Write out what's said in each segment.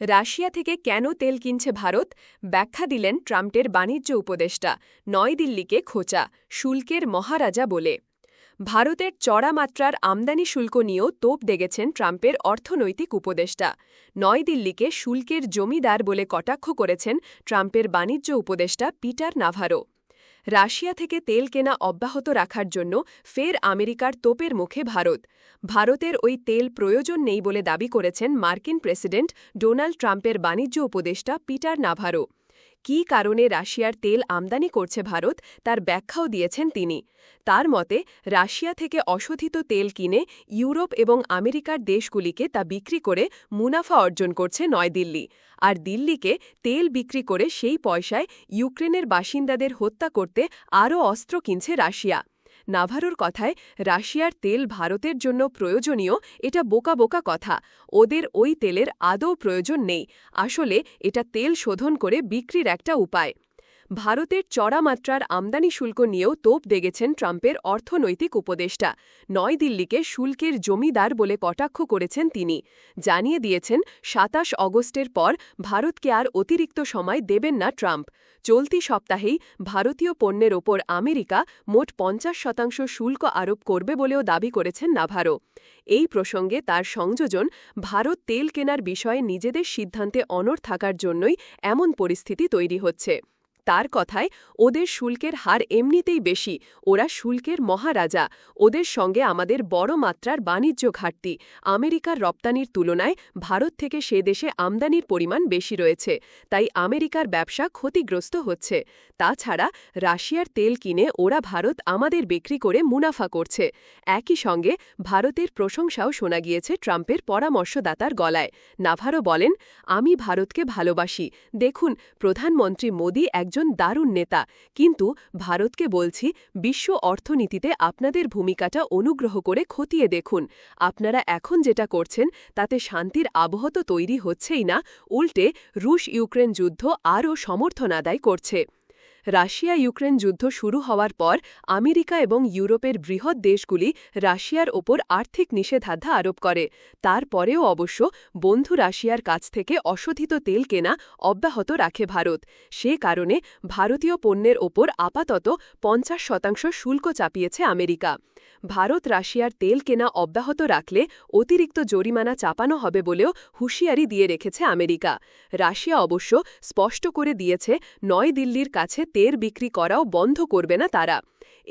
Russia থেকে কেন তেল কিনছে ভারত? ব্যাখ্যা দিলেন ট্রাম্পের বাণিজ্য উপদেষ্টা নয়দিল্লিকে খোঁচা, শুল্কের মহারাজা বলে। ভারতের চড়া মাত্রার আমদানি শুল্ক নিয়েও তোপ দেগেছেন ট্রাম্পের অর্থনৈতিক উপদেষ্টা। নয়দিল্লিকে শুল্কের জমিদার বলে কটাক্ষ করেছেন ট্রাম্পের বাণিজ্য উপদেষ্টা পিটার নাভারো। রাশিয়া থেকে তেল কেনা অব্যাহত রাখার জন্য ফের আমেরিকার তোপের মুখে ভারত। ভারতের ওই তেল প্রয়োজন নেই বলে দাবি করেছেন মার্কিন প্রেসিডেন্ট ডোনাল্ড ট্রাম্পের বাণিজ্য উপদেষ্টা পিটার নাভারো। কী কারণে রাশিয়ার তেল আমদানি করছে ভারত, তার ব্যাখ্যাও দিয়েছেন তিনি। তার মতে, রাশিয়া থেকে অশোধিত তেল কিনে ইউরোপ এবং আমেরিকার দেশগুলিকে তা বিক্রি করে মুনাফা অর্জন করছে নয়দিল্লি আর দিল্লিকে তেল বিক্রি করে সেই পয়সায় ইউক্রেনের বাসিন্দাদের হত্যা করতে আরও অস্ত্র কিনছে রাশিয়া। নাভারোর কথায়, রাশিয়ার তেল ভারতের জন্য প্রয়োজনীয়, এটা বোকা বোকা কথা। ওদের ওই তেলের আদৌ প্রয়োজন নেই। আসলে এটা তেল শোধন করে বিক্রির একটা উপায়। ভারতের চড়া মাত্রার আমদানি শুল্ক নিয়েও তোপ দেগেছেন ট্রাম্পের অর্থনৈতিক উপদেষ্টা। নয়দিল্লিকে শুল্কের জমিদার বলে কটাক্ষ করেছেন তিনি। জানিয়ে দিয়েছেন, সাতাশ অগস্টের পর ভারতকে আর অতিরিক্ত সময় দেবেন না ট্রাম্প। চলতি সপ্তাহেই ভারতীয় পণ্যের ওপর আমেরিকা মোট পঞ্চাশ শতাংশ শুল্ক আরোপ করবে বলেও দাবি করেছেন নাভারো। এই প্রসঙ্গে তার সংযোজন, ভারত তেল কেনার বিষয়ে নিজেদের সিদ্ধান্তে অনড় থাকার জন্যই এমন পরিস্থিতি তৈরি হচ্ছে। তার কথায় ওদের শুল্কের হার এমনিতেই বেশি। ওরা শুল্কের মহারাজা। ওদের সঙ্গে আমাদের বড় মাত্রার বাণিজ্য ঘাটতি। আমেরিকার রপ্তানির তুলনায় ভারত থেকে সে দেশে আমদানির পরিমাণ বেশি রয়েছে। তাই আমেরিকার ব্যবসা ক্ষতিগ্রস্ত হচ্ছে। তাছাড়া রাশিয়ার তেল কিনে ওরা ভারত আমাদের বিক্রি করে মুনাফা করছে। একই সঙ্গে ভারতের প্রশংসাও শোনা গিয়েছে ট্রাম্পের পরামর্শদাতার গলায়। নাভারো বলেন, আমি ভারতকে ভালোবাসি। দেখুন, প্রধানমন্ত্রী মোদী একজন একজন দারুণ নেতা। কিন্তু ভারতকে বলছি, বিশ্ব অর্থনীতিতে আপনাদের ভূমিকাটা অনুগ্রহ করে খতিয়ে দেখুন। আপনারা এখন যেটা করছেন, তাতে শান্তির আবহ তো তৈরি হচ্ছেই না, উল্টে রুশ ইউক্রেন যুদ্ধ আরও সমর্থন আদায় করছে। রাশিয়া ইউক্রেন যুদ্ধ শুরু হওয়ার পর আমেরিকা এবং ইউরোপের বৃহৎ দেশগুলি রাশিয়ার ওপর আর্থিক নিষেধাজ্ঞা আরোপ করে। তারপরেও অবশ্য বন্ধু রাশিয়ার কাছ থেকে অশোধিত তেল কেনা অব্যাহত রাখে ভারত। সে কারণে ভারতীয় পণ্যের ওপর আপাতত পঞ্চাশ শতাংশ শুল্ক চাপিয়েছে আমেরিকা। ভারত রাশিয়ার তেল কেনা অব্যাহত রাখলে অতিরিক্ত জরিমানা চাপানো হবে বলেও হুঁশিয়ারি দিয়ে রেখেছে আমেরিকা। রাশিয়া অবশ্য স্পষ্ট করে দিয়েছে, নয় দিল্লির কাছে তেল বিক্রি করাও বন্ধ করবে না তারা।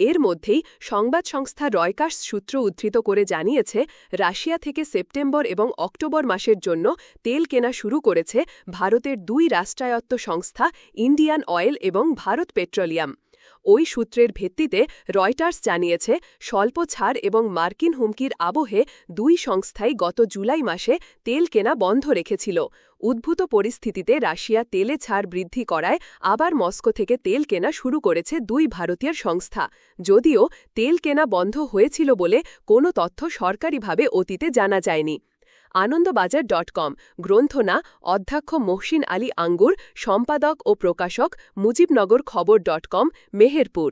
এর মধ্যেই সংবাদ সংস্থা রয়কার্স সূত্র উদ্ধৃত করে জানিয়েছে, রাশিয়া থেকে সেপ্টেম্বর এবং অক্টোবর মাসের জন্য তেল কেনা শুরু করেছে ভারতের দুই রাষ্ট্রায়ত্ত সংস্থা, ইন্ডিয়ান অয়েল এবং ভারত পেট্রোলিয়াম। ওই সূত্রের ভিত্তিতে রয়টার্স জানিয়েছে স্বল্প ছাড় এবং মার্কিন হুমকির আবহে দুই সংস্থাই গত জুলাই মাসে তেল কেনা বন্ধ রেখেছিল। উদ্ভূত পরিস্থিতিতে রাশিয়া তেলে ছাড় বৃদ্ধি করায় আবার মস্কো থেকে তেল কেনা শুরু করেছে দুই ভারতীয় সংস্থা। যদিও তেল কেনা বন্ধ হয়েছিল বলে কোনো তথ্য সরকারিভাবে অতীতে জানা যায়নি। আনন্দবাজার ডট কম, গ্রন্থনা, অধ্যক্ষ মহসিন আলী আঙ্গুর, সম্পাদক ও প্রকাশক মুজিবনগর খবর ডট কম, মেহেরপুর।